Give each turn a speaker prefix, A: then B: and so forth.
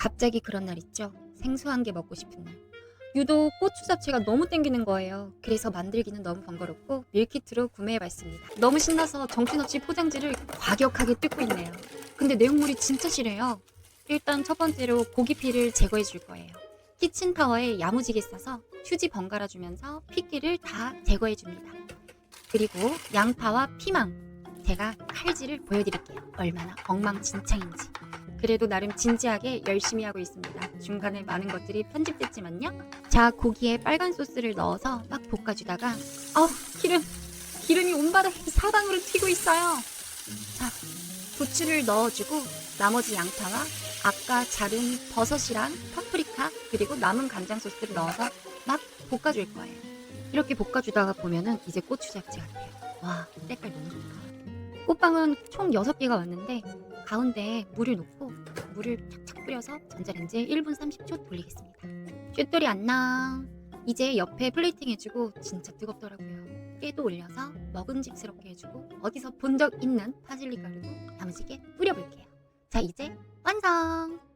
A: 갑자기 그런 날 있죠. 생소한 게 먹고 싶은 날. 유독 고추 잡채가 너무 땡기는 거예요. 그래서 만들기는 너무 번거롭고 밀키트로 구매해봤습니다. 너무 신나서 정신없이 포장지를 과격하게 뜯고 있네요. 근데 내용물이 진짜 실해요. 일단 첫 번째로 고기피를 제거해 줄 거예요. 키친타워에 야무지게 싸서 휴지 번갈아 주면서 핏기를 다 제거해 줍니다. 그리고 양파와 피망. 제가 칼질을 보여드릴게요. 얼마나 엉망진창인지. 그래도 나름 진지하게 열심히 하고 있습니다. 중간에 많은 것들이 편집됐지만요. 자, 고기에 빨간 소스를 넣어서 막 볶아주다가, 아우, 기름! 기름이 온 바닥에 사방으로 튀고 있어요. 자, 부추를 넣어주고, 나머지 양파와 아까 자른 버섯이랑 파프리카, 그리고 남은 간장 소스를 넣어서 막 볶아줄 거예요. 이렇게 볶아주다가 보면은 이제 고추 잡채 같아요. 와, 색깔 너무 좋다. 꽃빵은 총 6개가 왔는데, 가운데에 물을 놓고 물을 착착 뿌려서 전자레인지에 1분 30초 돌리겠습니다. 쇳돌이 안녕. 이제 옆에 플레이팅 해주고 진짜 뜨겁더라고요. 깨도 올려서 먹음직스럽게 해주고 어디서 본 적 있는 파슬리 가루도 야무지게 뿌려볼게요. 자 이제 완성!